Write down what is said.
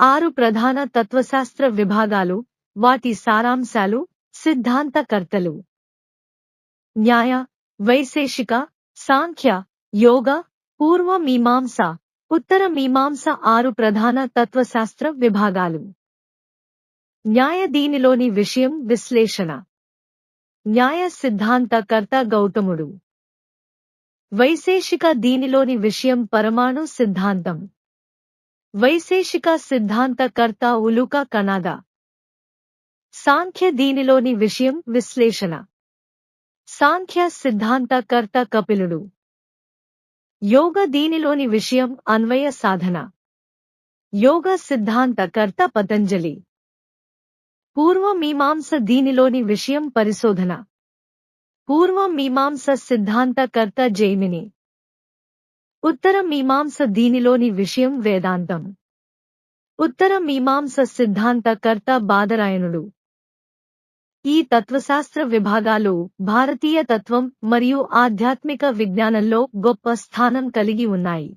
ఆరు ప్రధాన తత్వశాస్త్ర విభాగాలు వాటి సారాంశాలు సిద్ధాంతకర్తలు. న్యాయ వైశేషిక సాంఖ్య యోగ పూర్వ మీమాంస ఉత్తర మీమాంస ఆరు ప్రధాన తత్వశాస్త్ర విభాగాలు. న్యాయ దీనిలోని విషయం విశ్లేషణ. న్యాయ సిద్ధాంతకర్త గౌతముడు. వైశేషిక దీనిలోని విషయం పరమాణు సిద్ధాంతం. వైశేషిక సిద్ధాంతకర్త ఉలుక కణాద సాంఖ్య దీనిలోని విషయం విశ్లేషణ సాంఖ్య సిద్ధాంతకర్త కపిలుడు యోగ దీనిలోని విషయం అన్వయ సాధన యోగ సిద్ధాంతకర్త పతంజలి పూర్వ మీమాంస దీనిలోని విషయం పరిశోధన పూర్వ మీమాంస సిద్ధాంతకర్త జైమిని ఉత్తర మీమాంస దీనిలోని విషయం వేదాంతం. ఉత్తర మీమాంస సిద్ధాంతకర్త బాదరాయణుడు. ఈ తత్వశాస్త్ర విభాగాలు భారతీయ తత్వం మరియు ఆధ్యాత్మిక విజ్ఞానంలో గొప్ప స్థానం కలిగి ఉన్నాయి.